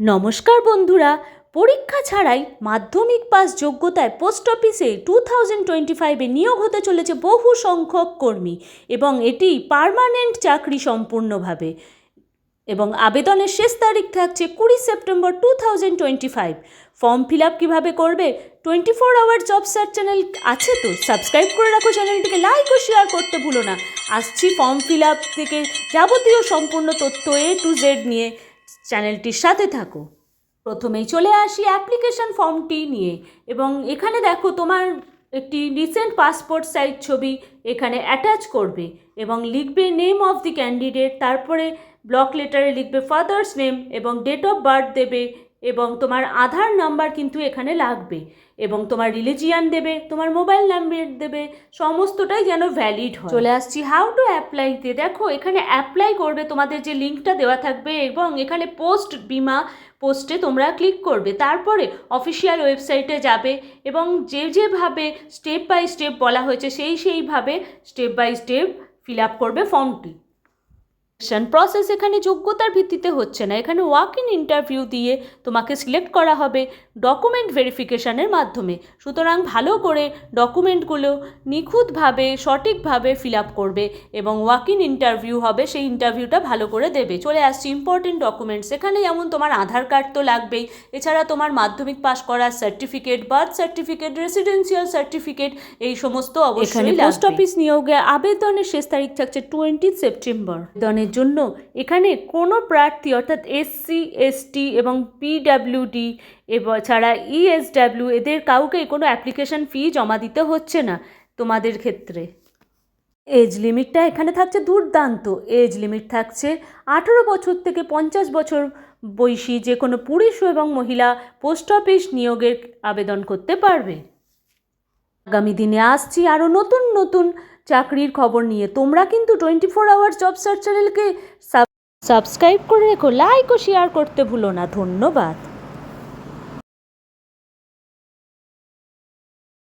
নমস্কার বন্ধুরা, পরীক্ষা ছাড়াই মাধ্যমিক পাস যোগ্যতায় পোস্ট অফিসে টু থাউজেন্ড টোয়েন্টি ফাইভে নিয়োগ হতে চলেছে বহু সংখ্যক কর্মী এবং এটি পার্মানেন্ট চাকরি সম্পূর্ণভাবে। এবং আবেদনের শেষ তারিখ থাকছে কুড়ি September two thousand twenty five. Form fill up কীভাবে করবে? Twenty four hour job search channel আছে তো? সাবস্ক্রাইব করে রাখো চ্যানেলটিকে লাইক ও শেয়ার করতে ভুলো না। আসছি ফর্ম ফিল আপ থেকে যাবতীয় সম্পূর্ণ তথ্য এ টু জেড নিয়ে। চ্যানেলটির সাথে থাকো। প্রথমেই চলে আসি অ্যাপ্লিকেশন ফর্মটি নিয়ে এবং এখানে দেখো তোমার একটি রিসেন্ট পাসপোর্ট সাইজ ছবি এখানে অ্যাটাচ করবে এবং লিখবে নেম অফ দি ক্যান্ডিডেট তারপরে ব্লক লেটারে লিখবে ফাদার্স নেম এবং ডেট অফ বার্থ দেবে এবং তোমার আধার নাম্বার কিন্তু এখানে লাগবে এবং তোমার রিলিজিয়ান দেবে, তোমার মোবাইল নাম্বার দেবে, সমস্তটাই যেন ভ্যালিড হয়। চলে আসছি হাউ টু অ্যাপ্লাইতে দেখো, এখানে অ্যাপ্লাই করবে, তোমাদের যে লিঙ্কটা দেওয়া থাকবে এবং এখানে পোস্ট বিমা পোস্টে তোমরা ক্লিক করবে। তারপরে অফিসিয়াল ওয়েবসাইটে যাবে এবং যে যেভাবে স্টেপ বাই স্টেপ বলা হয়েছে, সেই সেইভাবে step by step fill up করবে ফর্মটি প্রসেস এখানে যোগ্যতার ভিত্তিতে হচ্ছে না। এখানে ওয়াক ইন ইন্টারভিউ দিয়ে তোমাকে সিলেক্ট করা হবে ডকুমেন্ট ভেরিফিকেশানের মাধ্যমে। সুতরাং ভালো করে ডকুমেন্টগুলো নিখুঁতভাবে সঠিকভাবে ফিল আপ করবে এবং ওয়াক ইন ইন্টারভিউ হবে সেই ইন্টারভিউটা ভালো করে দেবে। চলে আসছে ইম্পর্টেন্ট ডকুমেন্টস এখানে যেমন তোমার আধার কার্ড তো লাগবেই। এছাড়া তোমার মাধ্যমিক পাশ করার certificate birth certificate residential certificate এই সমস্ত অবশ্যই পোস্ট অফিস নিয়োগে আবেদনের শেষ তারিখ থাকছে টোয়েন্টি সেপ্টেম্বর আবেদনের জন্য এখানে কোনো প্রার্থী অর্থাৎ এসসি এসটি এবং পিডাব্লিউডি এবং ছাড়া ইএসডাব্লিউ এদের কাউকে কোনো অ্যাপ্লিকেশন ফি জমা দিতে হচ্ছে না তোমাদের ক্ষেত্রে। এজ লিমিটটা এখানে থাকছে দুর্দান্ত। এজ লিমিট থাকছে আঠেরো বছর থেকে পঞ্চাশ বছর বয়সী যে কোনো পুরুষ এবং মহিলা পোস্ট অফিস নিয়োগের আবেদন করতে পারবে। আগামী দিনে আসছি আরও নতুন নতুন চাকরির খবর নিয়ে। তোমরা কিন্তু twenty four hour job search চ্যানেলকে সাবস্ক্রাইব করে রেখো লাইক ও শেয়ার করতে ভুলো না। ধন্যবাদ।